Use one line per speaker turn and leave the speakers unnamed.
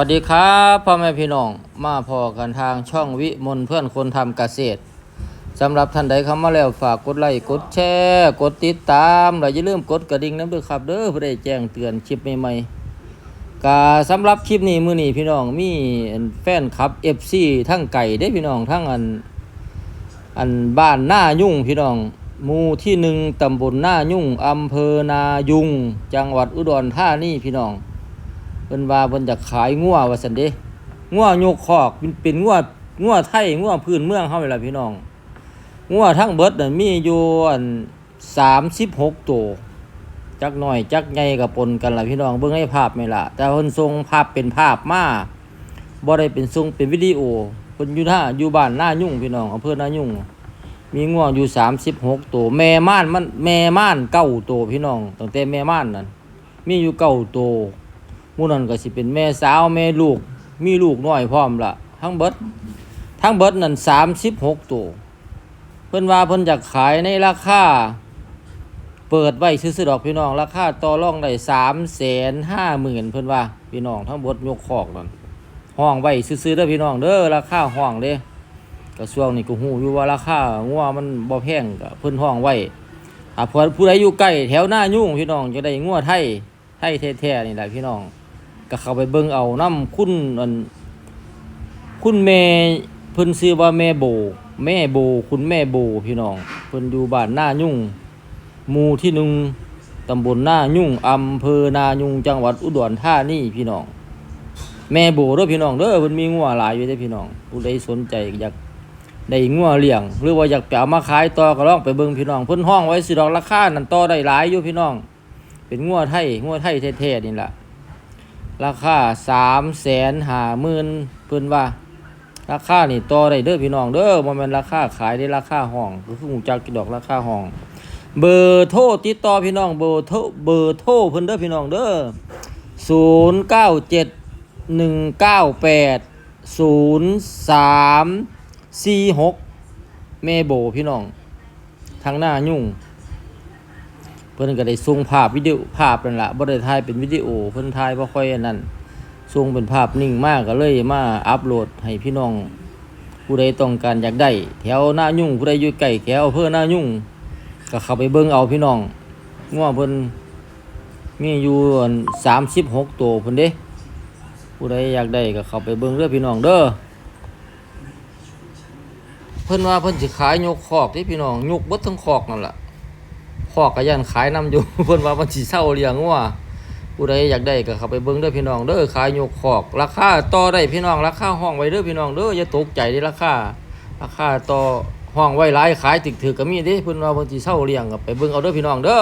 วัสดีครับพ่อแม่พี่น้องมาพอกันทางช่องวิมลเพื่อนคนทำเกษตรสำหรับท่านใดเข้ามาแล้วฝากกดไลค์กดแชร์กดติดตามและอย่าลืมกดกระดิ่งน้ำด้วยครับเด้อเพื่อได้แจ้งเตือนคลิปใหม่ๆกาสำหรับคลิปนี้มือนี้พี่น้องมีแฟนคลับ FC ทั้งไก่ได้พี่น้องทั้งอันอันบ้านหน้ายุ่งพี่น้องหมู่ที่หนึ่งตำบลหน้ายุ่งอำเภอนายุง จังหวัดอุดรธานีพี่น้อง เพิ่นว่าเพิ่นจะขายงัวว่าซั่นเด้งัวยกคอกเป็นเป็นงัวงัวไทยงัวพื้นเมืองเฮานี่ล่ะพี่น้องงัวทั้งเบิดน่ะมีอยู่อัน36ตัวจักหน่อยจักใหญ่ก็ปนกันล่ะพี่น้องเบิ่งให้ภาพไม่ล่ะ แต่เพิ่นส่งภาพเป็นภาพมาบ่ได้เป็นส่งเป็นวิดีโอเพิ่นอยู่ท่าอยู่บ้านหน้ายุ่งพี่น้องอำเภอหน้ายุ่งมีงัวอยู่36ตัวแม่ม่านมันแม่ม่านเก้าตัวพี่น้องตั้งแต่แม่ม่านนั่นมีอยู่เก้าตัว มู่นั้นก็สิเป็นแม่สาวแม่ลูก มีลูกน้อยพร้อมละทั้งเบิดทั้งเบิดนั่นสามสิบหกตัวเพิ่นว่าเพิ่นจะขายในราคาเปิดไว้ซื้อดอกพี่น้อง ราคาต่อรองได้สามแสนห้าหมื่นเพิ่นว่าพี่น้องทั้งบดยกคอกนั่นห้องไว้ซื้อๆเด้อพี่น้องเด้อราคาห้องเด้ก็ช่วงนี้ก็ฮู้อยู่ว่าราคางัวมันบ่แพงก็เพิ่นห้องไว้ถ้าเพิ่นผู้ใดอยู่ใกล้แถวหน้ายุ่งพี่น้องจะได้งัวไทยไทยแท้ๆนี่แหละพี่น้อง ก็เข้าไปเบิ่งเอาน้ำคุณอันคุณแม่เพิ่นชื่อว่าแม่โบ แม่โบ คุณแม่โบพี่น้องเพิ่นอยู่บ้านหน้ายุ่งหมู่ที่หนึ่งตำบลหน้ายุ่งอำเภอนายุ่งจังหวัดอุดรธานีพี่น้อง แม่โบเด้อพี่น้องเด้อเพิ่นมีงัวหลายอยู่เด้อพี่น้องผู้ใดสนใจอยากได้งัวเลี้ยง หรือว่าอยากไปเอามาขายต่อก็ลองไปเบิ่งพี่น้องเพิ่นห้องไว้สิดอกราคานั่นต่อได้หลายอยู่พี่น้อง เป็นงัวไทยงัวไทยแท้ๆนี่แหละ ราคาสามแสนหาหมื่นเพิ่นว่า ราคานี่ต่อได้เด้อพี่น้องเด้อบ่แม่นราคาขายได้ราคาห้องก็คือหูจักกี่ดอกราคาห้อง เบอร์โทรติดต่อพี่น้องเบอร์โทรเบอร์โทรเพิ่นเด้อพี่น้องเด้อ097 198 0346แม่โบพี่น้องทางหน้ายุ่ง เพิ่นก็ได้ส่งภาพวิดีโอภาพนั่นละบ่ได้ถ่ายเป็นวิดีโอเพิ่นถ่ายบ่ค่อยอันนั้นส่งเป็นภาพนิ่งมากก็เลยมาอัปโหลดให้พี่น้อง ผู้ใดต้องการอยากได้ แถวหน้ายุ่งผู้ใดอยู่ใกล้แถวอำเภอหน้ายุ่ง ก็เข้าไปเบิ่งเอาพี่น้องงัวเพิ่นมีอยู่36ตัวเพิ่นเด้ผู้ใดอยากได้ก็เข้าไปเบิ่งเด้อพี่น้องเด้อเพิ่นว่าเพิ่นสิขายยกคอกที่พี่น้องยกเบิดทั้งคอกนั่นล่ะ ขอก็ยันขายนํอยู่ เพิ่นว่ามันสิเศร้าเลี้ยงงัวผู้ใดอยากได้ก็เข้าไปเบิ่งเด้อพี่น้องเด้อขายยกขอก ราคาต่อได้พี่น้องราคาห้องไว้เด้อพี่น้องเด้ออย่าตกใจเด้ราคาราคาต่อห้องไว้หลายขายถึกๆก็มีเด้เพิ่นว่าเพิ่นสิเศร้าเลี้ยงก็ไปเบิ่งเอาเด้อพี่น้องเด้อ